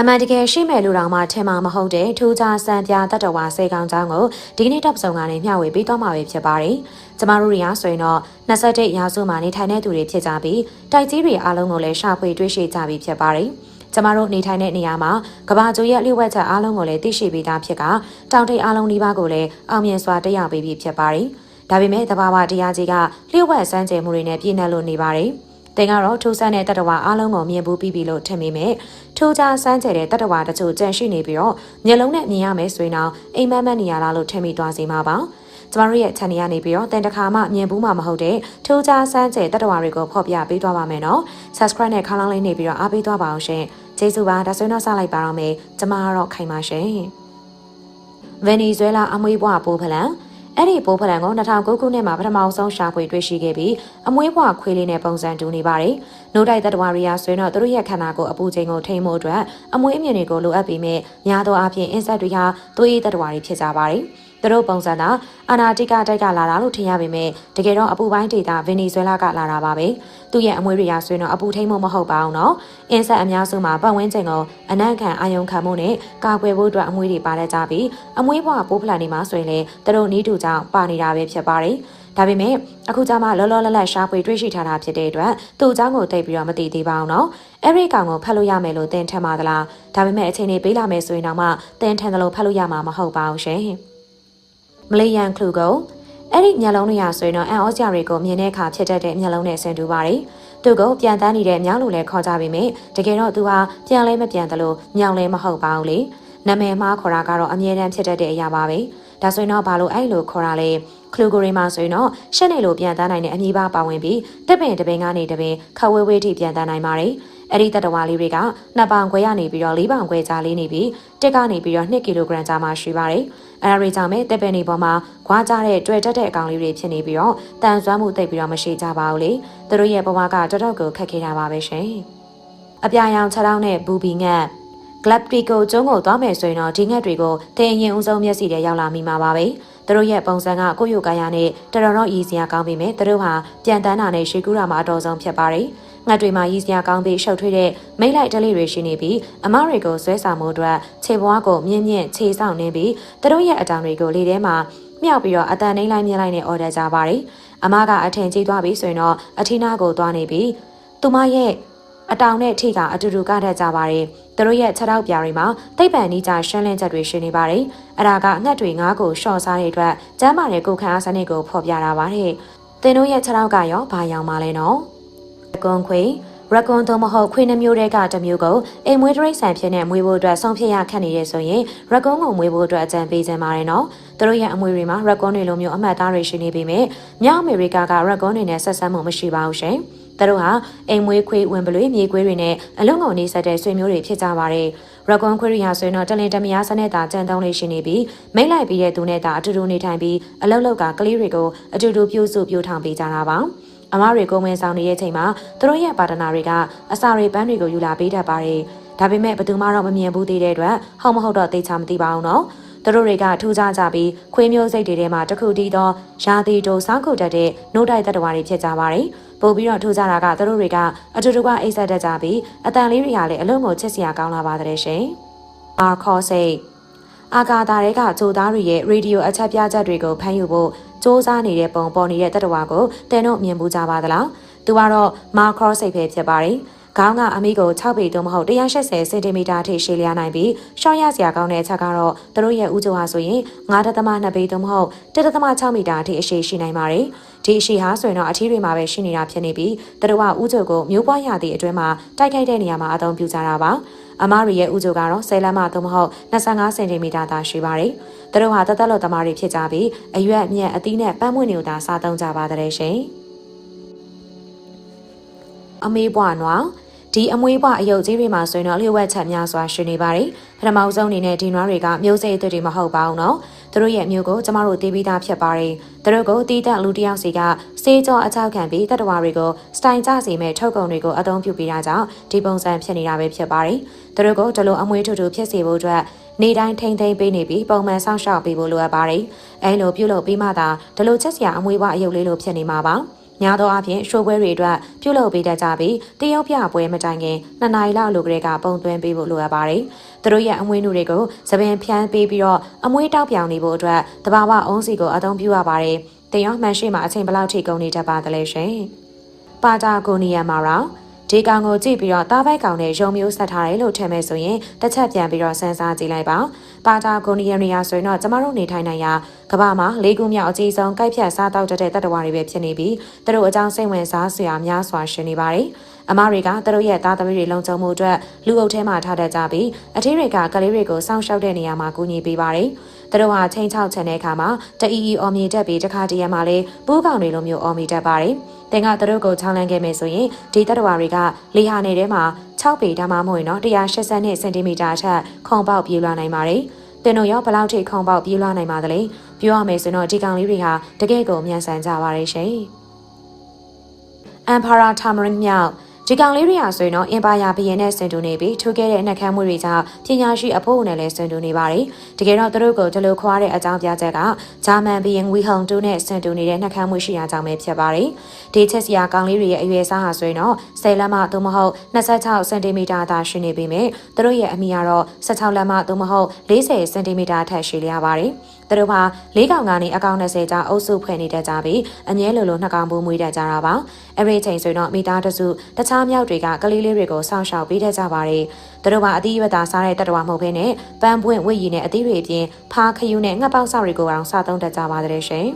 အမှန်တကယ်ရှိမဲ့လူတော်မှထင်မှာမဟုတ်တဲ့ထူးခြားစံပြတတ္တဝါစေကောင်ချောင်းကိုဒီကနေ့တပ်ဆုံကနေမျှဝေပေးသွားမှာပဲဖြစ်ပါတယ်။ကျမတို့တွေကဆိုရင်တော့27ရာစုမှာနေထိုင်တဲ့သူတွေဖြစ်ကြပြီးတိုက်ကြီးတွေအားလုံးကိုလည်းရှာဖွေတွေ့ရှိကြပြီးဖြစ်ပါတယ်။ကျမတို့နေထိုင်တဲ့နေရာမှာကဘာကျိုရဲ့လျှို့ဝှက်ချက်အားလုံးကိုလည်းသိရှိပေးသားဖြစ်ကတောင်ထိပ်အားလုံးဒီပါကိုလည်းအောင်မြင်စွာတက်ရောက်ပေးပြီးဖြစ်ပါတယ်။ဒါပေမဲ့တဘာဝတရားကြီးကလျှို့ဝှက်စမ်းကြယ်မှုတွေနဲ့ပြည့်နှက်လို့နေပါတယ်။ တင်ကတော့ထိုးဆန်းတဲ့တတဝါအားလုံးကိုမြင်ဘူးပြီးပြီလို့ထင်မိမယ်။ထိုးကြဆန်းကျဲတဲ့တတဝါတချို့ကြန့်ရှိနေပြီးတော့မျက်လုံးနဲ့မြင်ရမယ်ဆိုရင်တော့အိမ်မက်မက်နေရလားလို့ထင်မိသွားစေမှာပါ။ကျမတို့ရဲ့ channel ကနေပြီးတော့တင်တခါမှမြင်ဘူးမှမဟုတ်တဲ့ထိုးကြဆန်းကျဲတတဝါတွေကိုဖော်ပြပေးသွားပါမယ်နော်။ subscribe နဲ့ခါလောင်းလေးနေပြီးတော့အားပေးသွားပါအောင်ရှင်။ကျေးဇူးပါဒါဆိုရင်တော့စလိုက်ပါတော့မယ်။ကျမကတော့ခိုင်ပါရှင်။ဗင်နီဇွဲလားအမွေးဘွားပိုးဖလန် အဲ့ဒီပိုးဖလန်ကို2009ခုနှစ်မှာပထမဆုံးရှာဖွေတွေ့ရှိခဲ့ပြီးအမွေးဘွားခွေးလေးနဲ့ပုံစံတူနေပါတယ်။နိုးတိုက်တတဝါရီယာဆွေးတော့သူတို့ရဲ့ခန္ဓာကိုယ်အပူချိန်ကိုထိန်းဖို့အတွက်အမွေးအမြင်တွေကိုလိုအပ်ပြီးမြများသောအားဖြင့်အင်ဆက်တွေဟာသွေးတတဝါတွေဖြစ်ကြပါတယ်။သူတို့ပုံစံသာအာနာတိကတိုက်ကလာတာလို့ထင်ရပေမဲ့တကယ်တော့အပူပိုင်းဒေတာဗင်နီဇွဲလားကလာတာပါပဲသူရဲ့အမွေတွေရာဆိုရင်တော့အပူထိန်မှုမဟုတ်ပါဘူးနော်အင်းဆက်အများစုမှာပတ်ဝန်းကျင်ကိုအနံ့ခံအာယုံခံမှုနဲ့ကာကွယ်ဖို့အတွက်အမွေတွေပါတတ်ကြပြီးအမွေဘွားပိုးဖလန်တွေမှာဆိုရင်လေသူတို့နီးတူကြောင့်ပါနေတာပဲဖြစ်ပါတယ်ဒါပေမဲ့အခုကျမှလောလောလတ်လတ်ရှားပွေတွေ့ရှိထားတာဖြစ်တဲ့အတွက်သူ့အကြောင်းကိုသိပြီးတော့မသိသေးပါဘူးနော်အဲ့ဒီကောင်ကိုဖတ်လို့ရမယ်လို့သင်ထင်ပါသလားဒါပေမဲ့အချိန်လေးပေးလာမယ်ဆိုရင်တော့မှသင်ထင်တယ်လို့ဖတ်လို့ရမှာမဟုတ်ပါဘူးရှင် မလေးယန်ခလူကိုအဲ့ဒီမျက်လုံးတွေဟာဆိုရင်တော့အန်အောစရာတွေကိုမြင်တဲ့အခါဖြစ်တတ်တဲ့မျက်လုံးနဲ့ဆင်တူပါတယ်သူကပြန်တန်းနေတဲ့မြောင်းလိုလဲခေါ်ကြပေမဲ့တကယ်တော့သူဟာပြန်လဲမပြန်တယ်လို့မြောင်းလဲမဟုတ်ပါဘူးလေနာမည်မှားခေါ်တာကတော့အမြဲတမ်းဖြစ်တတ်တဲ့အရာပါပဲဒါဆိုရင်တော့ဘာလို့အဲ့လိုခေါ်တာလဲခလူဂိုရီမှာဆိုရင်တော့ရှက်နေလို့ပြန်တန်းနိုင်တဲ့အမည်ပါပါဝင်ပြီးတပင်တပင်ကနေတပင်ခဝဲဝဲထိပြန်တန်းနိုင်ပါတယ်အဲ့ဒီတတဝါလေးတွေကနှစ်ပေါင်ခွဲရနေပြီးတော့၄ပေါင်ခွဲကြားလေးနေပြီးတက်ကနေပြီးတော့2ကီလိုဂရမ်ကြားမှာရှိပါတယ်။ အဲ့ဒါတွေကြောင့်ပဲတက်ပင်တွေပေါ်မှာခွာကြတဲ့တွေ့တက်တဲ့အကောင်လေးတွေဖြစ်နေပြီးတော့တန်ဆွမ်းမှုသိပ်ပြီးတော့မရှိကြပါဘူးလေ။သူတို့ရဲ့ဘဝကတော်တော်ကိုခက်ခဲတာပါပဲရှင်။အပြာရောင်ခြေထောက်နဲ့ဘူဘီငတ်ဂလပ်တီကိုကျုံးကိုသွားမယ်ဆိုရင်တော့ဒီငှက်တွေကိုတင်ရင်ဦးဆုံးမျက်စိနဲ့ရောက်လာမိမှာပါပဲ။သူတို့ရဲ့ပုံစံကကိုယ့်ရုပ်ကာယနဲ့တော်တော်ရည်စရာကောင်းပြီမဲ့သူတို့ဟာပြန်တန်းတာနဲ့ရှေကူရာမှာအတော်ဆုံးဖြစ်ပါတယ်။ ငှက်တွေမှာရည်စရာကောင်းပြီးရှုပ်ထွေးတဲ့မိတ်လိုက်တလေးတွေရှိနေပြီးအမတွေကိုဆွဲဆောင်မှုအတွက်ခြေပွားကိုမြင့်မြင့်ခြေဆောင်နေပြီးသူတို့ရဲ့အတောင်တွေကိုလေထဲမှာမြောက်ပြီးတော့အတန်နှိမ့်လိုက်မြင်လိုက်နဲ့အော်ဒါကြပါတယ်။အမကအထင်ကြီးသွားပြီဆိုရင်တော့အထီနာကိုသွားနေပြီးသူမရဲ့အတောင်နဲ့ထိကအတူတူကတတ်ကြပါတယ်။သူတို့ရဲ့ခြေထောက်ပြားတွေမှာတိတ်ပံနီးကြရှင်းလင်းချက်တွေရှိနေပါတယ်။အဲ့ဒါကငှက်တွေငါးကိုရှော့စားတဲ့အတွက်ကျမ်းမာတဲ့ကိုခံအားစနစ်ကိုဖော်ပြတာပါတယ်။သင်တို့ရဲ့ခြေထောက်ကရောဘာရောင်ပါလဲနော်။ ကွန်ခွေရကွန်သို့မဟုတ်ခွေနှမျိုးတွေကတစ်မျိုးကိုအိမ်မွေးတရိတ်ဆန်ဖြစ်နေမွေးဖို့အတွက်ဆုံးဖြတ်ရခက်နေရဆိုရင်ရကွန်ကိုမွေးဖို့အတွက်အကြံပေးခြင်းပါတယ်နော်။သူတို့ရဲ့အမွေတွေမှာရကွန်တွေလိုမျိုးအမှတ်သားတွေရှိနေပေမဲ့မြောက်အမေရိကကရကွန်တွေနဲ့ဆက်ဆံမှုမရှိပါဘူးရှင်။သူတို့ဟာအိမ်မွေးခွေးဝင်ပလွေမြေခွေးတွေနဲ့အလုံးကုန်နေဆက်တဲ့ဆွေမျိုးတွေဖြစ်ကြပါတယ်။ရကွန်ခွေးရီဟာဆိုရင်တော့တလင်တမယားစနဲ့တာကြံသုံးလေးရှိနေပြီးမိတ်လိုက်ပြီးတဲ့သူနဲ့တာအတူတူနေထိုင်ပြီးအလုတ်လောက်ကကလေးတွေကိုအတူတူပြုစုပြုထောင်ပေးကြတာပါ။ အမတွေကိုဝင်ဆောင်နေတဲ့အချိန်မှာသူတို့ရဲ့ပါတနာတွေကအစာတွေပန်းတွေကိုယူလာပေးတတ်ပါတယ်။ဒါပေမဲ့ဘယ်သူမှတော့မမြင်ဘူးသေးတဲ့အတွက်ဟုတ်မဟုတ်တော့သိချာမသိပါဘူးနော်။သူတို့တွေကထူးခြားကြပြီးခွေးမျိုးစိတ်တွေထဲမှာတစ်ခုတည်းသောရာသီတိုစောင်းခုတ်တတ်တဲ့နှုတ်တိုက်တတဝါတွေဖြစ်ကြပါတယ်။ပို့ပြီးတော့ထူးခြားတာကသူတို့တွေကအတူတူကအိတ်ဆက်တတ်ကြပြီးအတန်လေးတွေကလည်းအလုံးကိုချစ်စရာကောင်းလာပါတယ်ရှင်။အာခေါ်စိတ်အာကာသာတွေကဂျိုသားတွေရဲ့ရေဒီယိုအချက်ပြချက်တွေကိုဖမ်းယူဖို့ စ조사နေတဲ့ပုံပေါ်နေတဲ့တတဝါကိုတင်တို့မြင်မှုကြပါသလားသူကတော့မာခရော့စိတ်ပဲဖြစ်ပါတယ်ခေါင်းကအမိကို6ပေသို့မဟုတ်180စင်တီမီတာထိရှည်လျားနိုင်ပြီးရှော့ရစရာကောင်းတဲ့အချက်ကတော့သူတို့ရဲ့ဥကြိုဟာဆိုရင်9.2ပေသို့မဟုတ်1.6မီတာထိအရှည်ရှိနိုင်ပါတယ်။ဒီအရှည်ဟာဆိုရင်တော့အထီးတွေမှာပဲရှိနေတာဖြစ်နေပြီးသူတို့ကဥကြိုကိုမျိုးပွားရသည့်အတွင်းမှာတိုက်ခိုက်တဲ့နေရာမှာအသုံးပြုကြတာပါ။ အမားရီရဲ့ဥကြိုကတော့10လမ်းမှသို့မဟုတ်25စင်တီမီတာသာရှိပါတယ်။သူတို့ဟာတသက်လော်သမားတွေဖြစ်ကြပြီးအရွက်မြက်အသီးနဲ့ပန်းမွေ့နေတာစားသုံးကြပါတဲ့ရှင်။အမေးဘွားနွားဒီအမွေးပွားအယုတ်ကြီးတွေမှာဆိုရင်တော့လျှို့ဝှက်ချက်များစွာရှိနေပါတယ်ပထမဆုံးအနေနဲ့ဒီနွားတွေကမျိုးစိတ်အသစ်တွေမဟုတ်ပါဘူးနော်သူတို့ရဲ့မျိုးကိုကျမတို့သိပြီးသားဖြစ်ပါတယ်သူတို့ကိုတီးတက်လူတယောက်စီကစေးကြောအချောက်ခံပြီးတတဝါတွေကိုစတိုင်ကြစီမဲ့ထုတ်ကုန်တွေကိုအသုံးပြုပေးတာကြောင့်ဒီပုံစံဖြစ်နေတာပဲဖြစ်ပါတယ် သူတို့ကိုဒီလိုအမွေးထူထူဖြစ်စေဖို့အတွက်နေတိုင်းထိမ့်သိမ့်ပေးနေပြီးပုံမှန်စောင့်ရှောက်ပေးဖို့လိုအပ်ပါတယ်အဲလိုပြုလုပ်ပြီးမှသာဒီလိုချက်စရာအမွေးပွားအယုတ်လေးလိုဖြစ်နေမှာပါများသောအားဖြင့်ရှိုးပွဲတွေအတွက်ပြုလုပ်ပေးတတ်ကြပြီးတရုတ်ပြပွဲမတိုင်ခင်နှစ်နာရီလောက်လိုကလေးကပုံသွင်းပေးဖို့လိုအပ်ပါတယ်။သူတို့ရဲ့အမွေးနုတွေကိုသပင်ဖြန်းပေးပြီးတော့အမွေးတောက်ပြောင်နေဖို့အတွက်တဘာဝအုံးစီကိုအသုံးပြုရပါတယ်။တင်ရောမှန်ရှိမှအချိန်ဘယ်လောက်ထိကုန်နေတတ်ပါသလဲရှင်။ပါတာဂိုနီယမ်မာရော ဒီကောင်ကိုကြည့်ပြီးတော့တားပိုက်ကောင်နဲ့ရုံမျိုးဆက်ထားတယ်လို့ထင်မဲ့ဆိုရင်တစ်ချက်ပြန်ပြီးတော့စမ်းစားကြည့်လိုက်ပါပါတာဂိုနီယမ်ရီယာဆိုရင်တော့ကျမတို့နေထိုင်နိုင်ရာကမ္ဘာမှာလေးခုမြောက်အကြီးဆုံးကိုက်ဖြတ်စားတောက်တတ်တဲ့တတ္တဝါတွေပဲဖြစ်နေပြီးသူတို့အကြောင်းစိတ်ဝင်စားစရာများစွာရှင်နေပါတယ်အမတွေကသူတို့ရဲ့သားသမီးတွေလုံခြုံမှုအတွက်လူအုပ်ထဲမှာထားတတ်ကြပြီးအထင်းတွေကကလေးတွေကိုစောင့်ရှောက်တဲ့နေရာမှာကူညီပေးပါတယ်။သူတို့ဟာချင်းချောက်ချန်တဲ့အခါမှာတအီအီအော်မြေတက်ပြီးတစ်ခါတည်းရမှာလေပိုးကောင်တွေလိုမျိုးအော်မြေတက်ပါတယ်။ တင်ကသူတို့ကိုချောင်းလန်းခဲ့မယ်ဆိုရင်ဒီတတ္တဝါတွေကလေဟာနေထဲမှာ6ပေဒါမှမဟုတ်ရင်တော့180စင်တီမီတာအထက်ခုံပေါက်ပြေးလွှားနိုင်ပါတယ်။တင်တို့ရောဘယ်လောက်ထိခုံပေါက်ပြေးလွှားနိုင်ပါသလဲ။ပြောရမယ်ဆိုတော့ဒီကောင်လေးတွေဟာတကယ့်ကိုမြန်ဆန်ကြပါတယ်ရှင်။ Ampara Tamarin မြောက် ဒီကောင်လေးတွေဟာဆိုရင်တော့အင်ပါယာဘရင်နဲ့ဆင်တူနေပြီးထိုးခဲ့တဲ့နှက်ခမ်းမှုတွေကြောင့်ပညာရှိအဖို့နဲ့လည်းဆင်တူနေပါတယ်။တကယ်တော့သူတို့ကိုဒီလိုခွာတဲ့အကြောင်းပြချက်ကဂျာမန်ဘရင်ဝီဟုံတူနဲ့ဆင်တူနေတဲ့နှက်ခမ်းမှုရှိရာကြောင့်ပဲဖြစ်ပါတယ်။ဒီချက်စရာကောင်လေးတွေရဲ့အရွယ်စားဟာဆိုရင်တော့10လက်မသို့မဟုတ်26စင်တီမီတာသာရှိနေပေမဲ့သူတို့ရဲ့အမီကတော့16လက်မသို့မဟုတ်40စင်တီမီတာထက်ရှိလျားပါတယ်။ သူတို့ဟာ၄កောင်ကနေအကောင်20ကြာအုပ်စုဖွဲ့နေတတ်ကြပြီးအမြဲလိုလိုနှစ်ကောင်ပိုးမွေးတတ်ကြတာပါအဲ့ဒီချိန်ဆိုတော့မိသားတစုတခြားမြောက်တွေကကလေးလေးတွေကိုစောင့်ရှောက်ပေးတတ်ကြပါတယ်သူတို့ကအသီးရွက်သားစားတဲ့တတဝါမဟုတ်ဘဲနဲ့ပန်းပွင့်ဝိရည်နဲ့အသီးတွေအပြင်ဖားခယူနဲ့ငှက်ပေါက်ဆောက်တွေကိုအောင်စားသုံးတတ်ကြပါတယ်ရှင်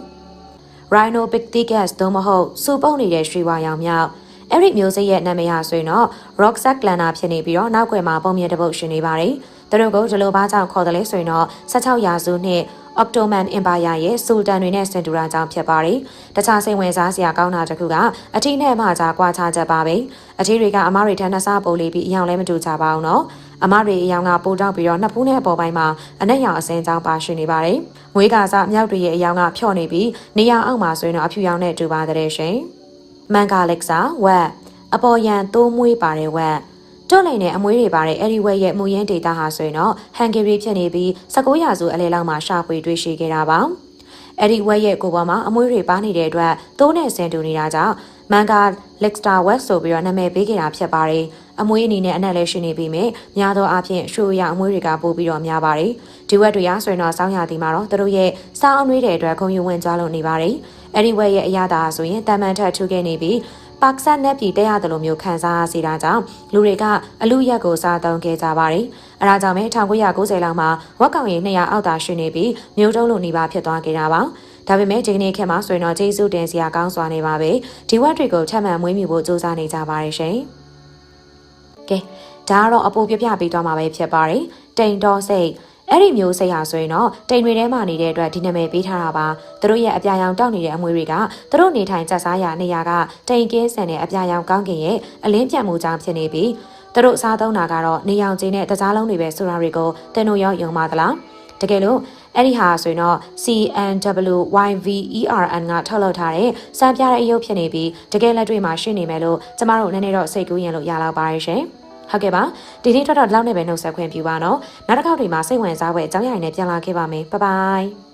Rhino Picticus သို့မဟုတ်စူပုတ်နေတဲ့ရွှေဝါရောင်မြောက်အဲ့ဒီမျိုးစိတ်ရဲ့နာမည်ဟာဆိုရင်တော့ Rocksack Glander ဖြစ်နေပြီးတော့နောက်ွယ်မှာပုံမြင်တစ်ပုတ်ရှင်နေပါတယ်။သူတို့ကိုဒီလိုဘာကြောင့်ခေါ်တယ်လဲဆိုရင်တော့16ရာစုနှစ် Ottoman Empire ရဲ့စူလတန်တွေနဲ့စင်တူရာကြောင့်ဖြစ်ပါတယ်။တခြားစိတ်ဝင်စားစရာကောင်းတာတစ်ခုကအထီးနဲ့မှကြားကွာခြားချက်ပါပဲ။အထီးတွေကအမားတွေထက်နှစ်ဆပိုလေးပြီးအယောင်လည်းမတူကြပါဘူးနော်။အမတွေအယောင်ကပိုတောက်ပြီးတော့နှစ်ဖူးနဲ့အပေါ်ပိုင်းမှာအနက်ရောင်အစင်းကြောင်းပါရှိနေပါတယ်။မွေးကစားမြောက်တွေရဲ့အယောင်ကဖြော့နေပြီးနေရာအောက်မှာဆိုရင်တော့အဖြူရောင်နဲ့တူပါတဲ့ရှင်။မန်ကာလက်စာဝက်အပေါ်ရန်သိုးမွေးပါတဲ့ဝက် တွန့်လိန်နဲ့အမွေးတွေပါတဲ့အဲ့ဒီဝက်ရဲ့မူရင်းဒေတာဟာဆိုရင်တော့ဟန်ဂေရီဖြစ်နေပြီး19ရာစုအလဲလောက်မှာရှာဖွေတွေ့ရှိခဲ့တာပါအဲ့ဒီဝက်ရဲ့ကိုပေါ်မှာအမွေးတွေပါနေတဲ့အတွက်သိုးနဲ့ဆင်တူနေတာကြောင့်မန်ကာလက်စတာဝက်ဆိုပြီးတော့နာမည်ပေးခဲ့တာဖြစ်ပါတယ်အမွေးအနေနဲ့အနက်လည်းရှိနေပြီးမြများသောအားဖြင့်ရှိုးရအမွေးတွေကပို့ပြီးတော့များပါတယ်ဒီဝက်တွေရဆိုရင်တော့စောင်းရသည်မှာတော့သူတို့ရဲ့စားအမွေးတွေအတွက်ခုံယူဝင်ကြလို့နေပါတယ်အဲ့ဒီဝက်ရဲ့အရသာဆိုရင်တမန်ထက်ထူခဲ့နေပြီး ပါကစနက်ပြည်တဲ့ရတယ်လို့မျိုးခံစားရစီတာကြောင့်လူတွေကအလူရက်ကိုစားသုံးခဲ့ကြပါတယ်။အဲဒါကြောင့်ပဲ1990လောက်မှာဝက်ကောင်ရီ200အောက်သာရှိနေပြီးမျိုးတုံးလိုနေပါဖြစ်သွားခဲ့တာပါ။ဒါပေမဲ့ဒီကနေ့ခေတ်မှာဆိုရင်တော့ကျေးဇူးတင်စရာကောင်းစွာနေပါပဲဒီဝက်တွေကိုထပ်မံမွေးမြူဖို့စူးစမ်းနေကြပါတယ်ရှင်။ကဲဒါကတော့အပူပြပြပေးသွားမှာပဲဖြစ်ပါတယ်။တိန်တော်စိတ် အဲ့ဒီမျိုးစိတ်ဟာဆိုရင်တော့တိမ်တွေထဲမှာနေတဲ့အတွက်ဒီနာမည်ပေးထားတာပါသူတို့ရဲ့အပြာရောင်တောက်နေတဲ့အမွေတွေကသူတို့နေထိုင်ကြစားရာနေရာကတိမ်ကင်းဆန်တဲ့အပြာရောင်ကောင်းကင်ရဲ့အလင်းပြတ်မှုကြောင့်ဖြစ်နေပြီးသူတို့စားသုံးတာကတော့နေရောင်ခြည်နဲ့တကြားလုံးတွေပဲဆိုတာတွေကိုတင်တို့ရောယုံပါသလားတကယ်လို့အဲ့ဒီဟာဆိုရင်တော့ CNWYVERN ကထုတ်လုပ်ထားတဲ့စံပြတဲ့အယုတ်ဖြစ်နေပြီးတကယ်လက်တွေ့မှာရှင်းနေမယ်လို့ကျမတို့နည်းနည်းတော့စိတ်ကူးရင်လို့ရလောက်ပါရဲ့ရှင်။ ဟုတ်ကဲ့ပါဒီနေ့ထွက်တော့ဒီလောက်နဲ့ပဲနှုတ်ဆက်ခွင့်ပြုပါနော်နောက်တစ်ခေါက်ဒီမှာစိတ်ဝင်စားဖွယ်အကြောင်းအရာတွေနဲ့ပြန်လာခဲ့ပါမယ်ဘိုင်ဘိုင်